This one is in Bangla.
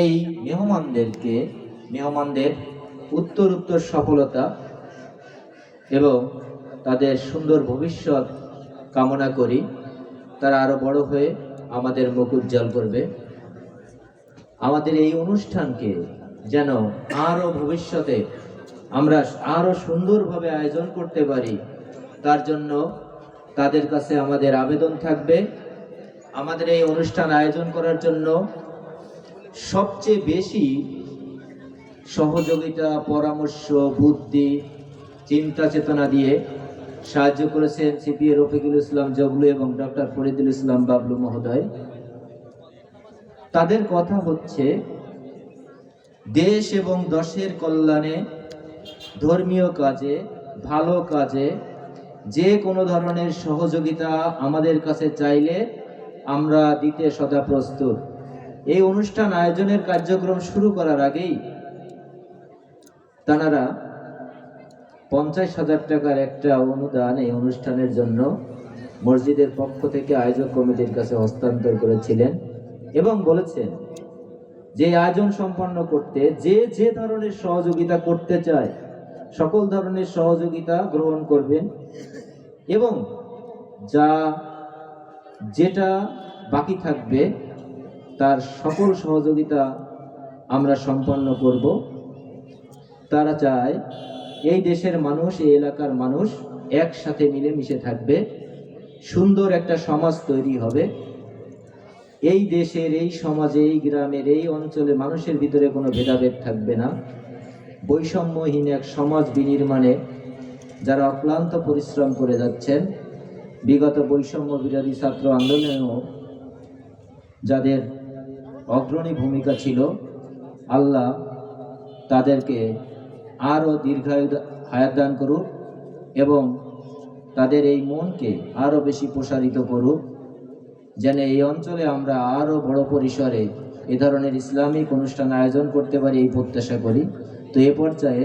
এই মেহমানদেরকে, মেহমানদের উত্তর উত্তর সফলতা এবং তাদের সুন্দর ভবিষ্যৎ কামনা করি। তারা আরও বড় হয়ে আমাদের মুখ উজ্জ্বল করবে। আমাদের এই অনুষ্ঠানকে যেন আরও ভবিষ্যতে আমরা আরও সুন্দরভাবে আয়োজন করতে পারি, তার জন্য তাদের কাছে আমাদের আবেদন থাকবে। আমাদের এই অনুষ্ঠান আয়োজন করার জন্য সবচেয়ে বেশি সহযোগিতা, পরামর্শ, বুদ্ধি, চিন্তা চেতনা দিয়ে সাহায্য করেছেন সিপিএ রফিকুল ইসলাম জগলু এবং ডক্টর ফরিদুল ইসলাম বাবলু মহোদয়। তাদের কথা হচ্ছে, দেশ এবং দশের কল্যাণে, ধর্মীয় কাজে, ভালো কাজে, যে কোনো ধরনের সহযোগিতা আমাদের কাছে চাইলে আমরা দিতে সদা প্রস্তুত। এই অনুষ্ঠান আয়োজনের কার্যক্রম শুরু করার আগেই তানারা পঞ্চাশ হাজার টাকার একটা অনুদান এই অনুষ্ঠানের জন্য মসজিদের পক্ষ থেকে আয়োজক কমিটির কাছে হস্তান্তর করেছিলেন এবং বলেছেন যে আয়োজন সম্পন্ন করতে, যে যে ধরনের সহযোগিতা করতে চায়, সকল ধরনের সহযোগিতা গ্রহণ করবেন এবং যা, যেটা বাকি থাকবে তার সকল সহযোগিতা আমরা সম্পন্ন করব। তারা চায় এই দেশের মানুষ, এই এলাকার মানুষ একসাথে মিলেমিশে থাকবে। সুন্দর একটা সমাজ তৈরি হবে। এই দেশের, এই সমাজে, এই গ্রামের, এই অঞ্চলে মানুষের ভিতরে কোনো ভেদাভেদ থাকবে না। বৈষম্যহীন এক সমাজ বিনির্মাণে যারা অক্লান্ত পরিশ্রম করে যাচ্ছেন, বিগত বৈষম্য বিরোধী ছাত্র আন্দোলনেও যাদের অগ্রণী ভূমিকা ছিল আল্লাহ তাদেরকে আরও দীর্ঘায়ু হায়াত দান করুক এবং তাদের এই মনকে আরও বেশি প্রসারিত করুক, যেন এই অঞ্চলে আমরা আরও বড় পরিসরে এ ধরনের ইসলামিক অনুষ্ঠান আয়োজন করতে পারি এই প্রত্যাশা করি। তো এ পর্যায়ে